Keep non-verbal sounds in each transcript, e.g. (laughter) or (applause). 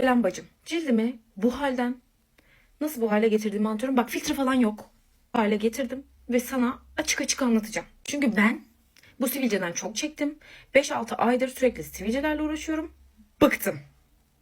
Selam bacım. Cildimi bu halden nasıl bu hale getirdiğimi anlatıyorum. Bak filtre falan yok. Bu hale getirdim ve sana açık açık anlatacağım. Çünkü ben bu sivilceden çok çektim. 5-6 aydır sürekli sivilcelerle uğraşıyorum. Bıktım.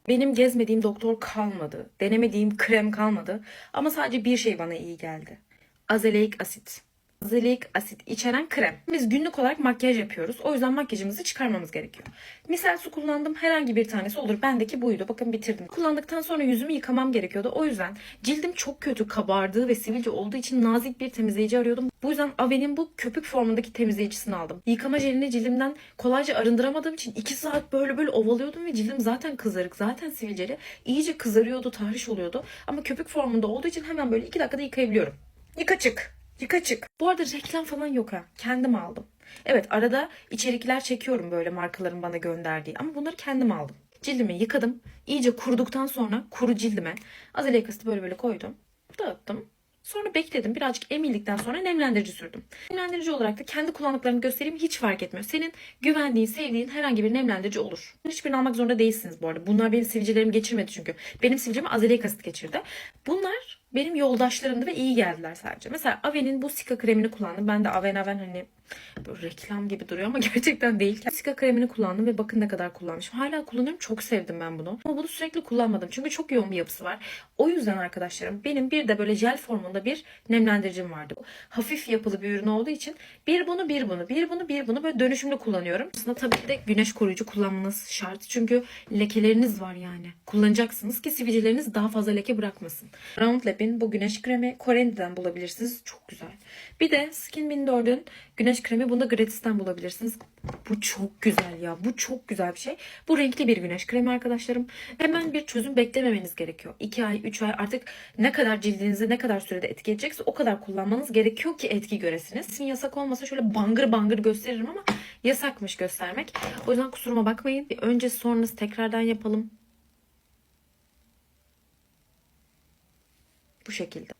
Benim gezmediğim doktor kalmadı. Denemediğim krem kalmadı. Ama sadece bir şey bana iyi geldi. Azelaic asit. Azelaic asit içeren krem. Biz günlük olarak makyaj yapıyoruz. O yüzden makyajımızı çıkarmamız gerekiyor. Misal su kullandım. Herhangi bir tanesi olur. Bendeki buydu. Bakın bitirdim. Kullandıktan sonra yüzümü yıkamam gerekiyordu. O yüzden cildim çok kötü kabardığı ve sivilce olduğu için nazik bir temizleyici arıyordum. Bu yüzden Ave'nin bu köpük formundaki temizleyicisini aldım. Yıkama jelini cildimden kolayca arındıramadığım için 2 saat böyle böyle ovalıyordum ve cildim zaten kızarık, zaten sivilceli. İyice kızarıyordu, tahriş oluyordu. Ama köpük formunda olduğu için hemen böyle 2 dakikada yıkayabiliyorum. Yıka çık. Yıka çık. Bu arada reklam falan yok ha. Kendim aldım. Evet arada içerikler çekiyorum böyle markaların bana gönderdiği. Ama bunları kendim aldım. Cildimi yıkadım. İyice kuruduktan sonra kuru cildime azelaic asiti böyle böyle koydum. Dağıttım. Sonra bekledim. Birazcık emildikten sonra nemlendirici sürdüm. Nemlendirici olarak da kendi kullandıklarımı göstereyim hiç fark etmiyor. Senin güvendiğin, sevdiğin herhangi bir nemlendirici olur. Hiçbirini almak zorunda değilsiniz bu arada. Bunlar benim sivilcelerimi geçirmedi çünkü. Benim sivilcemi azelaic asit geçirdi. Bunlar benim yoldaşlarımdı ve iyi geldiler sadece. Mesela Ave'nin bu Sika kremini kullandım. Ben de Aven Aven hani böyle reklam gibi duruyor ama (laughs) gerçekten değil. Sika kremini kullandım ve bakın ne kadar kullanmışım. Hala kullanıyorum. Çok sevdim ben bunu. Ama bunu sürekli kullanmadım. Çünkü çok yoğun bir yapısı var. O yüzden arkadaşlarım benim bir de böyle jel formunda bir nemlendiricim vardı. Hafif yapılı bir ürün olduğu için bir bunu bir bunu bir bunu bir bunu böyle dönüşümlü kullanıyorum. Aslında tabii ki de güneş koruyucu kullanmanız şart. Çünkü lekeleriniz var yani. Kullanacaksınız ki sivilceleriniz daha fazla leke bırakmasın. Round Lab'in bu güneş kremi Korendi'den bulabilirsiniz. Çok güzel. Bir de Skin Windor'un güneş kremi bunu da Gratis'ten bulabilirsiniz. Bu çok güzel ya. Bu çok güzel bir şey. Bu renkli bir güneş kremi arkadaşlarım. Hemen bir çözüm beklememeniz gerekiyor. 2 ay, 3 ay artık ne kadar cildinize ne kadar sürede etki edecekse o kadar kullanmanız gerekiyor ki etki göresiniz. Sizin yasak olmasa şöyle bangır bangır gösteririm ama yasakmış göstermek. O yüzden kusuruma bakmayın. Bir önce sonrası tekrardan yapalım. Bu şekilde.